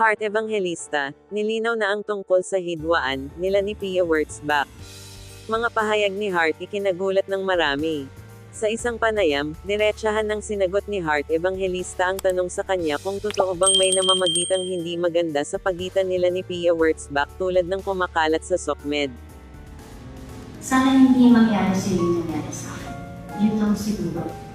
Heart Evangelista, nilinaw na ang tungkol sa hidwaan, nila ni Pia Wurtzbach. Mga pahayag ni Hart ikinagulat ng marami. Sa isang panayam, diretsahan ng sinagot ni Hart Evangelista ang tanong sa kanya kung totoo bang may namamagitang hindi maganda sa pagitan nila ni Pia Wurtzbach tulad ng kumakalat sa SOCMED. Sana hindi mangyari sa yung nangyari sa akin. Yun lang siguro.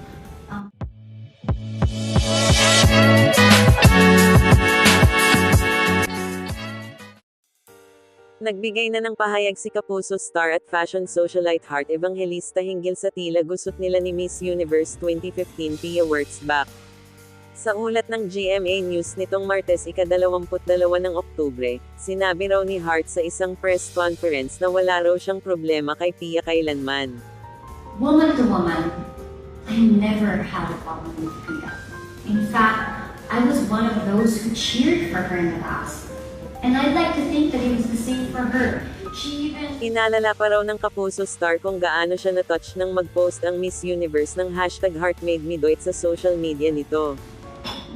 Nagbigay na ng pahayag si Kapuso star at fashion socialite Heart Evangelista hinggil sa tila gusot nila ni Miss Universe 2015 Pia Wurtzbach. Sa ulat ng GMA News nitong Martes ika-22 ng Oktubre, sinabi raw ni Hart sa isang press conference na wala raw siyang problema kay Pia kailanman. Woman to woman, I never had a problem with Pia. In fact, I was one of those who cheered for her in the past. And I'd like to think that it was the same for her. She even... Inalala pa raw ng Kapuso star kung gaano siya na-touch nang mag-post ang Miss Universe ng hashtag Heart Made Me Do It sa social media nito.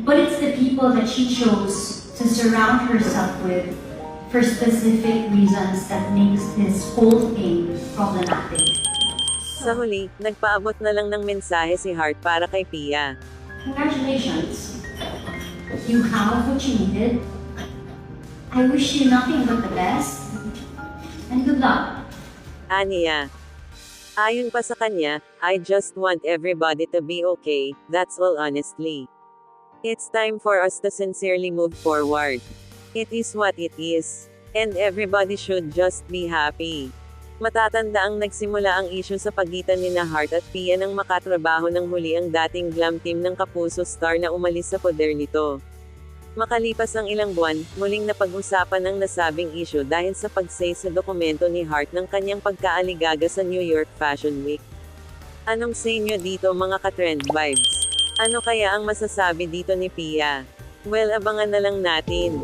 But it's the people that she chose to surround herself with for specific reasons that makes this whole thing problematic. Sa huli, nagpaabot na lang ng mensahe si Hart para kay Pia. Congratulations. You have what you needed. I wish you nothing but the best. And good luck. Aniya. Ayon pa sa kanya, I just want everybody to be okay, that's all honestly. It's time for us to sincerely move forward. It is what it is. And everybody should just be happy. Matatanda ang nagsimula ang issue sa pagitan ni na Hart at Pia nang makatrabaho ng huli ang dating glam team ng Kapuso star na umalis sa poder nito. Makalipas ang ilang buwan, muling napag-usapan ang nasabing issue dahil sa pagsay sa dokumento ni Hart ng kanyang pagkaaligaga sa New York Fashion Week. Anong say nyo dito mga ka-trend vibes? Ano kaya ang masasabi dito ni Pia? Well abangan na lang natin.